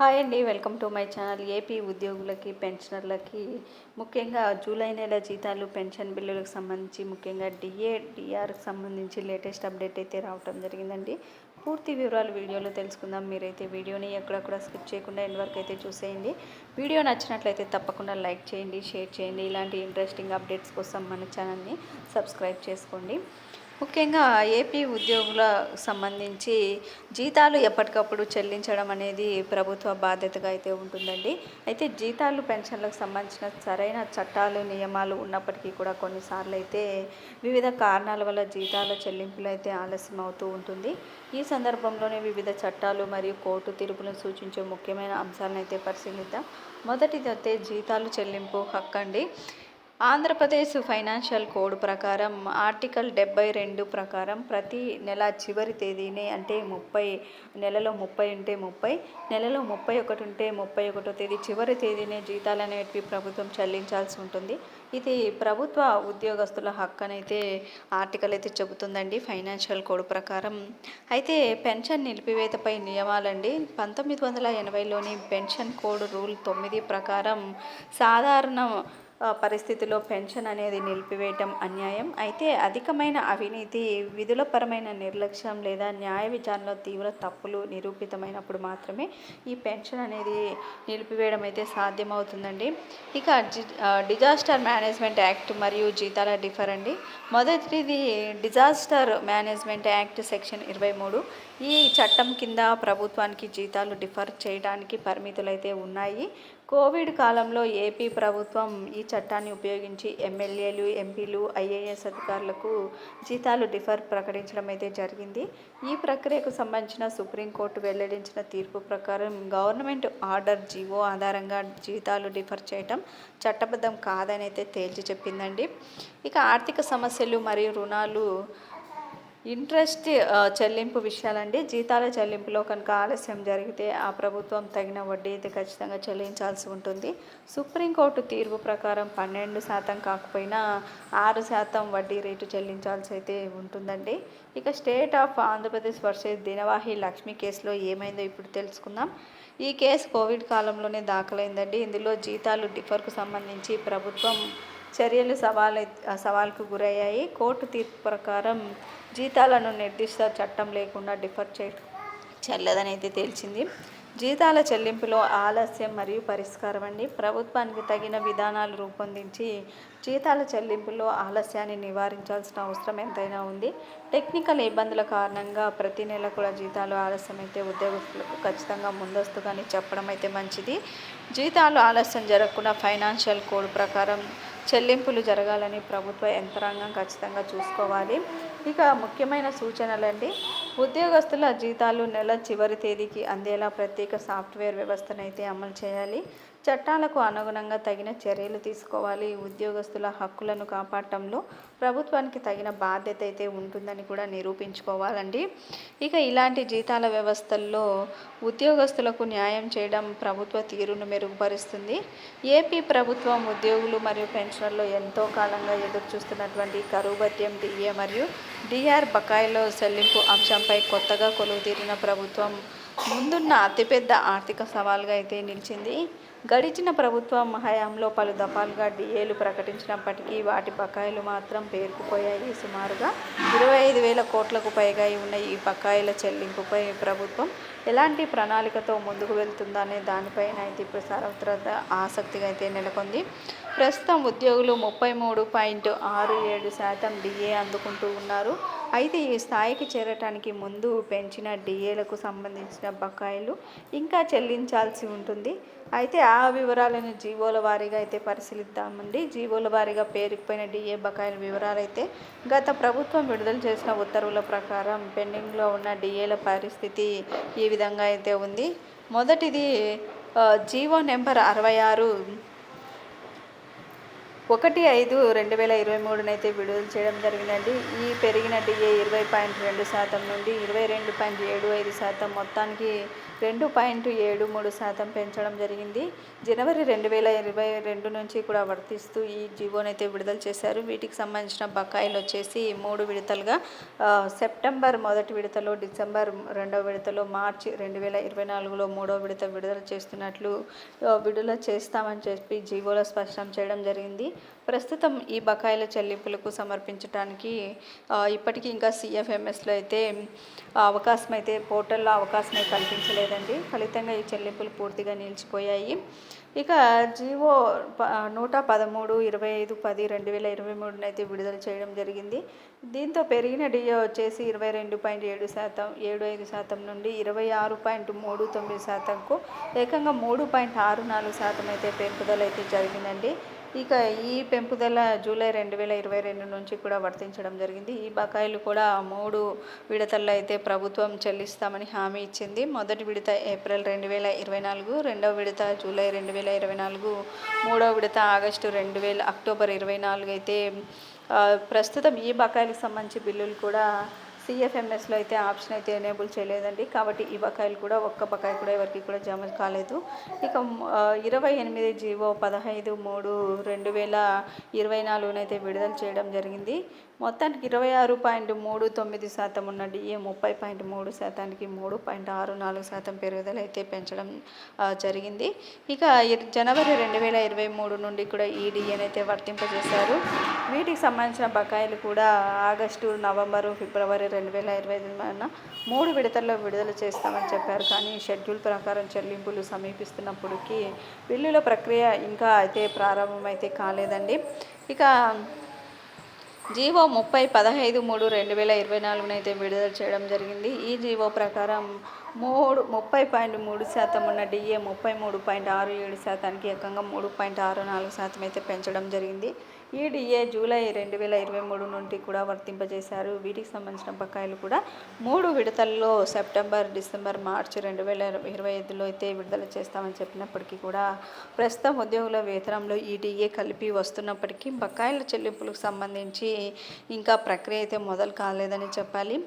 Hi అండి welcome to my channel. AP ఉద్యోగులకి పెన్షనర్లకి ముఖ్యంగా జూలై నెల జీతాలు పెన్షన్ బిల్లులకు సంబంధించి ముఖ్యంగా డిఏ డిఆర్కి సంబంధించి లేటెస్ట్ అప్డేట్ అయితే రావటం జరిగిందండి. పూర్తి వివరాలు వీడియోలో తెలుసుకుందాం. మీరైతే వీడియోని ఎక్కడక్కడ స్కిప్ చేయకుండా ఎండ్ వరకు అయితే చూసేయండి. వీడియో నచ్చినట్లయితే తప్పకుండా లైక్ చేయండి షేర్ చేయండి. ఇలాంటి ఇంట్రెస్టింగ్ అప్డేట్స్ కోసం మన ఛానల్ని సబ్స్క్రైబ్ చేసుకోండి. ముఖ్యంగా ఏపీ ఉద్యోగుల సంబంధించి జీతాలు ఎప్పటికప్పుడు చెల్లించడం అనేది ప్రభుత్వ బాధ్యతగా అయితే ఉంటుందండి. అయితే జీతాలు పెన్షన్లకు సంబంధించిన సరైన చట్టాలు నియమాలు ఉన్నప్పటికీ కూడా కొన్నిసార్లు అయితే వివిధ కారణాల వల్ల జీతాల చెల్లింపులు అయితే ఆలస్యం అవుతూ ఉంటుంది. ఈ సందర్భంలోనే వివిధ చట్టాలు మరియు కోర్టు తీర్పులను సూచించే ముఖ్యమైన అంశాలను అయితే పరిశీలిద్దాం. మొదటిది అయితే జీతాలు చెల్లింపు హక్కు అండి ఆంధ్రప్రదేశ్ ఫైనాన్షియల్ కోడ్ ప్రకారం ఆర్టికల్ డెబ్బై రెండు ప్రకారం ప్రతి నెల చివరి తేదీనే అంటే ముప్పై నెలలో ముప్పై ఉంటే ముప్పై నెలలో ముప్పై ఒకటి ఉంటే ముప్పై ఒకటో తేదీ చివరి తేదీనే జీతాలు అనేటివి ప్రభుత్వం చెల్లించాల్సి ఉంటుంది. ఇది ప్రభుత్వ ఉద్యోగస్తుల హక్కు అనైతే ఆర్టికల్ అయితే చెబుతుందండి ఫైనాన్షియల్ కోడ్ ప్రకారం. అయితే పెన్షన్ నిలిపివేతపై నియమాలండి. పంతొమ్మిది వందల ఎనభైలోని పెన్షన్ కోడ్ రూల్ తొమ్మిది ప్రకారం సాధారణ పరిస్థితిలో పెన్షన్ అనేది నిలిపివేయటం అన్యాయం. అయితే అధికమైన అవినీతి విధులపరమైన నిర్లక్ష్యం లేదా న్యాయ విచారణలో తీవ్ర తప్పులు నిరూపితమైనప్పుడు మాత్రమే ఈ పెన్షన్ అనేది నిలిపివేయడం అయితే సాధ్యమవుతుందండి. ఇక డిజాస్టర్ మేనేజ్మెంట్ యాక్ట్ మరియు జీతాల డిఫర్ అండి. మొదటిది డిజాస్టర్ మేనేజ్మెంట్ యాక్ట్ సెక్షన్ ఇరవై మూడు. ఈ చట్టం కింద ప్రభుత్వానికి జీతాలు డిఫర్ చేయడానికి పరిమితులు అయితే ఉన్నాయి. కోవిడ్ కాలంలో ఏపీ ప్రభుత్వం ఈ చట్టాన్ని ఉపయోగించి ఎమ్మెల్యేలు ఎంపీలు ఐఏఎస్ అధికారులకు జీతాలు డిఫర్ ప్రకటించడం అయితే జరిగింది. ఈ ప్రక్రియకు సంబంధించిన సుప్రీంకోర్టు వెల్లడించిన తీర్పు ప్రకారం గవర్నమెంట్ ఆర్డర్ జీవో ఆధారంగా జీతాలు డిఫర్ చేయటం చట్టబద్ధం కాదని అయితే తేల్చి చెప్పిందండి. ఇక ఆర్థిక సమస్యలు మరియు రుణాలు ఇంట్రెస్ట్ చెల్లింపు విషయాలండి. జీతాల చెల్లింపులో కనుక ఆలస్యం జరిగితే ఆ ప్రభుత్వం తగిన వడ్డీ అయితే ఖచ్చితంగా చెల్లించాల్సి ఉంటుంది. సుప్రీంకోర్టు తీర్పు ప్రకారం పన్నెండు శాతం కాకపోయినా ఆరు శాతం వడ్డీ రేటు చెల్లించాల్సి అయితే ఉంటుందండి. ఇక state of Andhra Pradesh versus Dinavahi Lakshmi కేసులో ఏమైందో ఇప్పుడు తెలుసుకుందాం. ఈ కేసు కోవిడ్ కాలంలోనే దాఖలైందండి. ఇందులో జీతాలు డిఫర్కు సంబంధించి ప్రభుత్వం చర్యలు సవాల్ సవాల్కు గురయ్యాయి. కోర్టు తీర్పు ప్రకారం జీతాలను నిర్దిష్ట చట్టం లేకుండా డిఫర్ చే చెల్లదని అయితే తేల్చింది. జీతాల చెల్లింపులో ఆలస్యం మరియు పరిష్కారం అండి. ప్రభుత్వానికి తగిన విధానాలు రూపొందించి జీతాల చెల్లింపులో ఆలస్యాన్ని నివారించాల్సిన అవసరం ఎంతైనా ఉంది. టెక్నికల్ ఇబ్బందుల కారణంగా ప్రతి నెల కూడా జీతాలు ఆలస్యమైతే ఉద్యోగస్తులకు ఖచ్చితంగా ముందస్తుగానే చెప్పడం అయితే మంచిది. జీతాలు ఆలస్యం జరగకుండా ఫైనాన్షియల్ కోడ్ ప్రకారం చెల్లింపులు జరగాలని ప్రభుత్వ యంత్రాంగం ఖచ్చితంగా చూసుకోవాలి. ఇక ముఖ్యమైన సూచనలండి. ఉద్యోగస్తుల జీతాలు నెల చివరి తేదీకి అందేలా ప్రత్యేక సాఫ్ట్వేర్ వ్యవస్థను అయితే అమలు చేయాలి. చట్టాలకు అనుగుణంగా తగిన చర్యలు తీసుకోవాలి. ఉద్యోగస్తుల హక్కులను కాపాడటంలో ప్రభుత్వానికి తగిన బాధ్యత అయితే ఉంటుందని కూడా నిరూపించుకోవాలండి. ఇక ఇలాంటి జీతాల వ్యవస్థల్లో ఉద్యోగస్తులకు న్యాయం చేయడం ప్రభుత్వ తీరును మెరుగుపరుస్తుంది. ఏపీ ప్రభుత్వం ఉద్యోగులు మరియు పెన్షనర్లు ఎంతో కాలంగా ఎదురుచూస్తున్నటువంటి కరువు భత్యం డిఏ మరియు డిఆర్ బకాయిలో చెల్లింపు అంశంపై కొత్తగా కొలువు తీరిన ప్రభుత్వం ముందున్న అతిపెద్ద ఆర్థిక సవాల్గా అయితే నిలిచింది. గడిచిన ప్రభుత్వం హయాంలో పలు దఫాలుగా డిఏలు ప్రకటించినప్పటికీ వాటి బకాయిలు మాత్రం పేరుకుపోయాయి. సుమారుగా ఇరవై ఐదు వేల కోట్లకు పైగా ఉన్న ఈ బకాయిల చెల్లింపుపై ప్రభుత్వం ఎలాంటి ప్రణాళికతో ముందుకు వెళ్తుందనే దానిపైన అయితే ఇప్పుడు సర్వత్ర ఆసక్తిగా అయితే నెలకొంది. ప్రస్తుతం ఉద్యోగులు ముప్పై మూడు పాయింట్ ఆరు ఏడు శాతం డిఏ అందుకుంటూ ఉన్నారు. అయితే ఈ స్థాయికి చేరటానికి ముందు పెంచిన డిఏలకు సంబంధించిన బకాయిలు ఇంకా చెల్లించాల్సి ఉంటుంది. అయితే ఆ వివరాలను జీవోల వారీగా అయితే పరిశీలిద్దామండి. జీవోల వారీగా పేరుకుపోయిన డిఏ బకాయిల వివరాలు అయితే గత ప్రభుత్వం విడుదల చేసిన ఉత్తర్వుల ప్రకారం పెండింగ్లో ఉన్న డిఏల పరిస్థితి ఈ విధంగా అయితే ఉంది. మొదటిది జీవో నెంబర్ అరవై ఆరు ఒకటి ఐదు రెండు వేల ఇరవై మూడునైతే విడుదల చేయడం జరిగిందండి. ఈ పెరిగిన డిఏ ఇరవై పాయింట్ రెండు శాతం నుండి ఇరవై రెండు పాయింట్ ఏడు ఐదు శాతం మొత్తానికి రెండు పాయింట్ ఏడు మూడు శాతం పెంచడం జరిగింది. జనవరి రెండు వేల ఇరవై రెండు నుంచి కూడా వర్తిస్తూ ఈ జీవోనైతే విడుదల చేశారు. వీటికి సంబంధించిన బకాయిలు వచ్చేసి మూడు విడతలుగా సెప్టెంబర్ మొదటి విడతలో డిసెంబర్ రెండవ విడతలో మార్చి రెండు వేల ఇరవై నాలుగులో మూడో విడత విడుదల చేస్తున్నట్లు విడుదల చేస్తామని చెప్పి జీవోలో స్పష్టం చేయడం జరిగింది. ప్రస్తుతం ఈ బకాయిల చెల్లింపులకు సమర్పించడానికి ఇప్పటికీ ఇంకా సిఎఫ్ఎంఎస్లో అయితే అవకాశం అయితే పోర్టల్లో అవకాశం అయితే కల్పించలేదండి. ఫలితంగా ఈ చెల్లింపులు పూర్తిగా నిలిచిపోయాయి. ఇక జీవో ప నూట పదమూడు ఇరవై ఐదు పది రెండు వేల ఇరవై మూడునైతే విడుదల చేయడం జరిగింది. దీంతో పెరిగిన డిఏ వచ్చేసి ఇరవై రెండు పాయింట్ ఏడు శాతం ఏడు ఐదు శాతం నుండి ఇరవై ఆరు పాయింట్ మూడు తొమ్మిది శాతంకు ఏకంగా మూడు పాయింట్ ఆరు నాలుగు శాతం అయితే పెంపుదల అయితే జరిగిందండి. ఇక ఈ పెంపుదల జూలై రెండు వేల ఇరవై రెండు నుంచి కూడా వర్తించడం జరిగింది. ఈ బకాయిలు కూడా మూడు విడతల్లో అయితే ప్రభుత్వం చెల్లిస్తామని హామీ ఇచ్చింది. మొదటి విడత ఏప్రిల్ రెండు వేల ఇరవై నాలుగు రెండవ విడత జూలై రెండు వేల ఇరవై నాలుగు మూడవ విడత ఆగస్టు రెండు వేల అక్టోబర్ ఇరవై నాలుగు అయితే ప్రస్తుతం ఈ బకాయిలకు సంబంధించి బిల్లులు కూడా సిఎఫ్ఎంఎస్లో అయితే ఆప్షన్ అయితే ఎనేబుల్ చేయలేదండి. కాబట్టి ఈ బకాయిలు కూడా ఒక్క బకాయి కూడా ఎవరికి కూడా జమ కాలేదు. ఇక ఇరవై ఎనిమిది జీవో పదహైదు మూడు రెండు వేల ఇరవై నాలుగునైతే విడుదల చేయడం జరిగింది. మొత్తానికి ఇరవై ఆరు పాయింట్ మూడు తొమ్మిది శాతం ఉన్న డిఏ ముప్పై పాయింట్ మూడు శాతానికి మూడు పాయింట్ ఆరు నాలుగు శాతం పెరుగుదల అయితే పెంచడం జరిగింది. ఇక జనవరి రెండు వేల ఇరవై మూడు నుండి కూడా ఈ డిఏనైతే వర్తింపజేశారు. వీటికి సంబంధించిన బకాయిలు కూడా ఆగస్టు నవంబరు ఫిబ్రవరి రెండు వేల ఇరవై ఐదున మూడు విడతల్లో విడుదల చేస్తామని చెప్పారు. కానీ షెడ్యూల్ ప్రకారం చెల్లింపులు సమీపిస్తున్నప్పటికీ బిల్లుల ప్రక్రియ ఇంకా అయితే ప్రారంభమైతే కాలేదండి. ఇక జీవో ముప్పై పదహైదు మూడు రెండు వేల ఇరవై నాలుగునైతే విడుదల చేయడం జరిగింది. ఈ జీవో ప్రకారం మూడు ముప్పై పాయింట్ మూడు శాతం ఉన్న డిఏ ముప్పై మూడు పాయింట్ ఆరు ఏడు శాతానికి ఏకంగా మూడు పాయింట్ ఆరు నాలుగు శాతం అయితే పెంచడం జరిగింది. ఈ డిఏ జూలై రెండు వేల ఇరవై మూడు నుండి కూడా వర్తింపజేశారు. వీటికి సంబంధించిన బకాయిలు కూడా మూడు విడతల్లో సెప్టెంబర్ డిసెంబర్ మార్చి రెండు వేల ఇరవై ఐదులో అయితే విడుదల చేస్తామని చెప్పినప్పటికీ కూడా ప్రస్తుతం ఉద్యోగుల వేతనంలో ఈ డిఏ కలిపి వస్తున్నప్పటికీ బకాయిల చెల్లింపులకు సంబంధించి ఇంకా ప్రక్రియ అయితే మొదలు కాలేదని చెప్పాలి.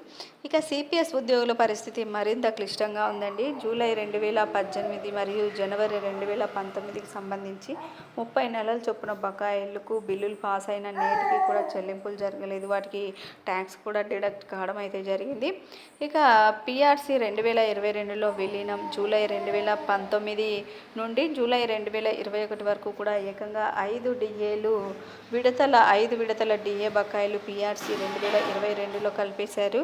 ఇక సిపిఎస్ ఉద్యోగుల పరిస్థితి మరింత క్లిష్టంగా ఉందండి. జూలై రెండు వేల పద్దెనిమిది మరియు జనవరి రెండు వేల పంతొమ్మిదికి సంబంధించి ముప్పై నెలల చొప్పున బకాయిలకు బిల్లులు పాస్ అయిన నేటికి కూడా చెల్లింపులు జరగలేదు. వాటికి ట్యాక్స్ కూడా డిడక్ట్ కావడం అయితే జరిగింది. ఇక పిఆర్సీ రెండు వేల ఇరవై రెండులో విలీనం. జూలై రెండు వేల పంతొమ్మిది నుండి జూలై రెండు వేల ఇరవై ఒకటి వరకు కూడా ఏకంగా ఐదు డిఏలు విడతల ఐదు విడతల డిఏ బకాయిలు పిఆర్సీ రెండు వేల ఇరవై రెండులో కల్పేశారు.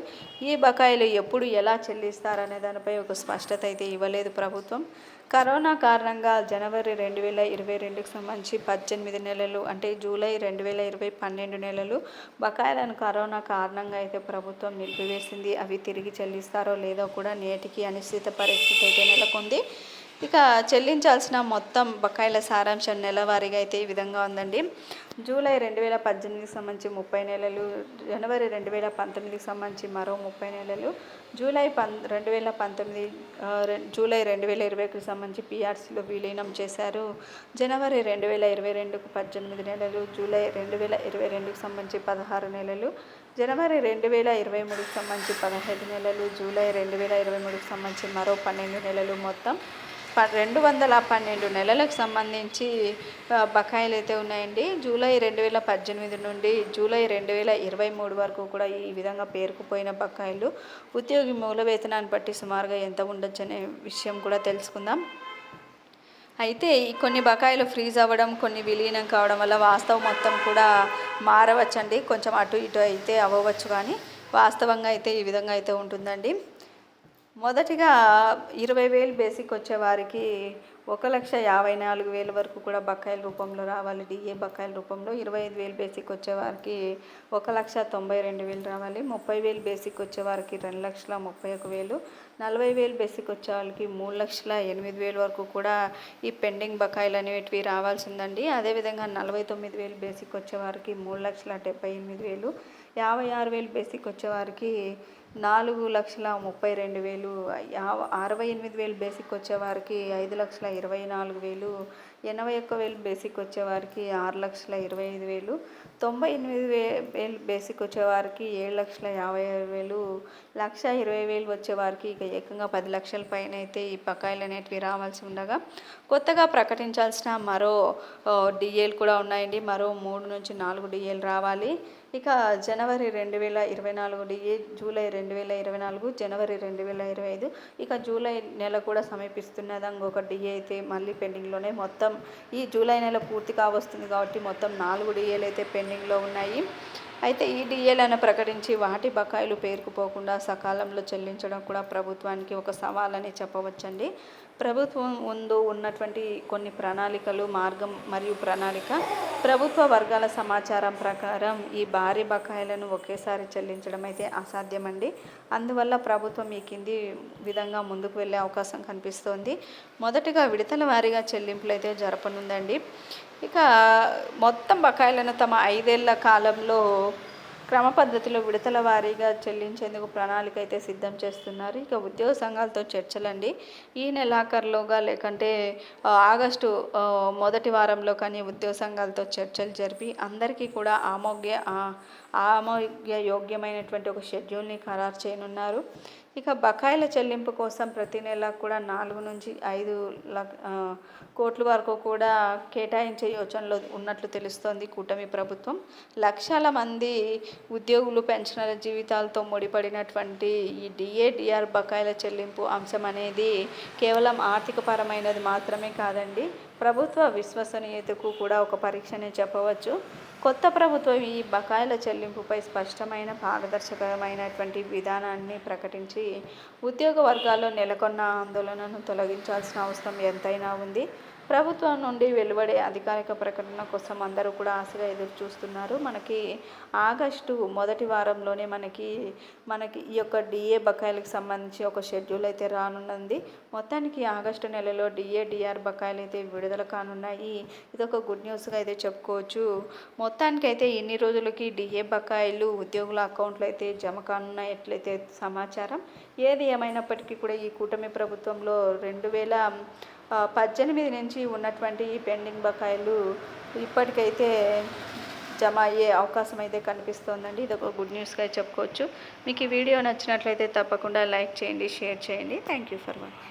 ఈ బకాయిలు ఎప్పుడు ఎలా చెల్లిస్తారనే దానిపై ఒక స్పష్టత అయితే ఇవ్వలేదు ప్రభుత్వం. కరోనా కారణంగా జనవరి రెండు వేల ఇరవై రెండుకు సంబంధించి పద్దెనిమిది నెలలు అంటే జూలై రెండు వేల ఇరవై పన్నెండు నెలలు బకాయిలను కరోనా కారణంగా అయితే ప్రభుత్వం నిలిపివేసింది. అవి తిరిగి చెల్లిస్తారో లేదో కూడా నేటికి అనిశ్చిత పరిస్థితి అయితే నెలకొంది. ఇక చెల్లించాల్సిన మొత్తం బకాయిల సారాంశం నెలవారీగా అయితే ఈ విధంగా ఉందండి. జూలై రెండు వేల పద్దెనిమిదికి సంబంధించి ముప్పై నెలలు జనవరి రెండు వేల పంతొమ్మిదికి సంబంధించి మరో ముప్పై నెలలు జూలై పం రెండు వేల పంతొమ్మిది జూలై రెండు వేల ఇరవైకి సంబంధించి పిఆర్సీలో విలీనం చేశారు. జనవరి రెండు వేల ఇరవై రెండుకు పద్దెనిమిది నెలలు జూలై రెండు వేల ఇరవై రెండుకు సంబంధించి పదహారు నెలలు జనవరి రెండు వేల ఇరవై మూడుకి సంబంధించి పదహైదు నెలలు జూలై రెండు వేల ఇరవై మూడుకి సంబంధించి మరో పన్నెండు నెలలు మొత్తం రెండు వందల పన్నెండు నెలలకు సంబంధించి బకాయిలు అయితే ఉన్నాయండి. జూలై రెండు వేల పద్దెనిమిది నుండి జూలై రెండు వేల ఇరవై మూడు వరకు కూడా ఈ విధంగా పేరుకుపోయిన బకాయిలు ఉద్యోగి మూల వేతనాన్ని బట్టి సుమారుగా ఎంత ఉండొచ్చు అనే విషయం కూడా తెలుసుకుందాం. అయితే కొన్ని బకాయిలు ఫ్రీజ్ అవ్వడం కొన్ని విలీనం కావడం వల్ల వాస్తవం మొత్తం కూడా మారవచ్చండి. కొంచెం అటు ఇటు అయితే అవ్వవచ్చు కానీ వాస్తవంగా అయితే ఈ విధంగా అయితే ఉంటుందండి. మొదటిగా ఇరవై వేలు బేసిక్ వచ్చేవారికి ఒక లక్ష యాభై నాలుగు వేల వరకు కూడా బకాయిల రూపంలో రావాలి. డిఏ బకాయిల రూపంలో ఇరవై ఐదు వేలు బేసిక్ వచ్చేవారికి ఒక లక్ష తొంభై రెండు వేలు రావాలి. ముప్పై వేలు బేసిక్ వచ్చేవారికి రెండు లక్షల ముప్పై ఒక వేలు. నలభై వేలు బేసిక్ వచ్చే వాళ్ళకి మూడు లక్షల ఎనిమిది వేలు వరకు కూడా ఈ పెండింగ్ బకాయిలు అనేటివి రావాల్సిందండి. అదేవిధంగా నలభై తొమ్మిది వేలు బేసిక్ వచ్చేవారికి మూడు లక్షల డెబ్బై ఎనిమిది వేలు. యాభై ఆరు వేలు బేసిక్ వచ్చేవారికి నాలుగు లక్షల ముప్పై రెండు వేలు అరవై ఎనిమిది వేలు బేసిక్ వచ్చేవారికి ఐదు లక్షల ఇరవై నాలుగు వేలు ఎనభై ఒక్క వేలు బేసిక్ వచ్చేవారికి ఆరు లక్షల ఇరవై ఐదు వేలు తొంభై ఎనిమిది వే వేలు బేసిక్ వచ్చేవారికి ఏడు లక్షల యాభై ఆరు వేలు లక్ష ఇరవై వేలు వచ్చేవారికి ఇక ఏకంగా పది లక్షల పైన అయితే ఈ బకాయిలు అనేటివి రావాల్సి ఉండగా కొత్తగా ప్రకటించాల్సిన మరో డిఏలు కూడా ఉన్నాయండి. మరో మూడు నుంచి నాలుగు డిఏలు రావాలి. ఇక జనవరి రెండు వేల ఇరవై నాలుగు డిఏ జూలై రెండు వేల ఇరవై నాలుగు జనవరి రెండు వేల ఇరవై ఐదు ఇక జూలై నెల కూడా సమీపిస్తున్నది. ఇంకొక డిఏ అయితే మళ్ళీ పెండింగ్లోనే మొత్తం ఈ జూలై నెల పూర్తి కావస్తుంది కాబట్టి మొత్తం నాలుగు డిఏలు అయితే పెండింగ్లో ఉన్నాయి. అయితే ఈ డిఏలను ప్రకటించి వాటి బకాయిలు పేరుకుపోకుండా సకాలంలో చెల్లించడం కూడా ప్రభుత్వానికి ఒక సవాలని చెప్పవచ్చండి. ప్రభుత్వం ముందు ఉన్నటువంటి కొన్ని ప్రణాళికలు మార్గం మరియు ప్రణాళిక ప్రభుత్వ వర్గాల సమాచారం ప్రకారం ఈ భారీ బకాయిలను ఒకేసారి చెల్లించడం అయితే అసాధ్యమండి. అందువల్ల ప్రభుత్వం ఈ కింది విధంగా ముందుకు వెళ్ళే అవకాశం కనిపిస్తోంది. మొదటగా విడతల వారీగా చెల్లింపులు అయితే జరపనుందండి. ఇక మొత్తం బకాయిలను తమ ఐదేళ్ళ కాలంలో క్రమ పద్ధతిలో విడతల వారీగా చెల్లించేందుకు ప్రణాళిక అయితే సిద్ధం చేస్తున్నారు. ఇక ఉద్యోగ సంఘాలతో చర్చలండి. ఈ నెలాఖరులోగా లేకంటే ఆగస్టు మొదటి వారంలో కానీ ఉద్యోగ సంఘాలతో చర్చలు జరిపి అందరికీ కూడా ఆమోగ్య ఆమోగ్య యోగ్యమైనటువంటి ఒక షెడ్యూల్ని ఖరారు చేయనున్నారు. ఇక బకాయిల చెల్లింపు కోసం ప్రతి నెల కూడా నాలుగు నుంచి ఐదు కోట్ల వరకు కూడా కేటాయించే యోచనలో ఉన్నట్లు తెలుస్తోంది కూటమి ప్రభుత్వం. లక్షల మంది ఉద్యోగులు పెన్షనర్ల జీవితాలతో ముడిపడినటువంటి ఈ డిఏడిఆర్ బకాయిల చెల్లింపు అంశం అనేది కేవలం ఆర్థికపరమైనది మాత్రమే కాదండి ప్రభుత్వ విశ్వసనీయతకు కూడా ఒక పరీక్షనే చెప్పవచ్చు. కొత్త ప్రభుత్వం ఈ బకాయిల చెల్లింపుపై స్పష్టమైన పారదర్శకమైనటువంటి విధానాన్ని ప్రకటించి ఉద్యోగ వర్గాల్లో నెలకొన్న ఆందోళనను తొలగించాల్సిన అవసరం ఎంతైనా ఉంది. ప్రభుత్వం నుండి వెలువడే అధికారిక ప్రకటన కోసం అందరూ కూడా ఆశగా ఎదురు చూస్తున్నారు మనకి ఆగస్టు మొదటి వారంలోనే మనకి మనకి ఈ యొక్క డిఏ బకాయిలకు సంబంధించి ఒక షెడ్యూల్ అయితే రానున్నది మొత్తానికి ఆగస్టు నెలలో డిఏ డిఆర్ బకాయిలు అయితే విడుదల కానున్నాయి. ఇది ఒక గుడ్ న్యూస్గా అయితే చెప్పుకోవచ్చు. మొత్తానికి అయితే ఇన్ని రోజులకి డిఏ బకాయిలు ఉద్యోగుల అకౌంట్లు అయితే జమ కానున్నాయి ఎట్లయితే సమాచారం. ఏది ఏమైనప్పటికీ కూడా ఈ కూటమి ప్రభుత్వంలో రెండు వేల పద్దెనిమిది నుంచి ఉన్నటువంటి ఈ పెండింగ్ బకాయిలు ఇప్పటికైతే జమ అయ్యే అవకాశం అయితే కనిపిస్తోందండి. ఇది ఒక గుడ్ న్యూస్గా చెప్పుకోవచ్చు. మీకు ఈ వీడియో నచ్చినట్లయితే తప్పకుండా లైక్ చేయండి షేర్ చేయండి. Thank you for watching.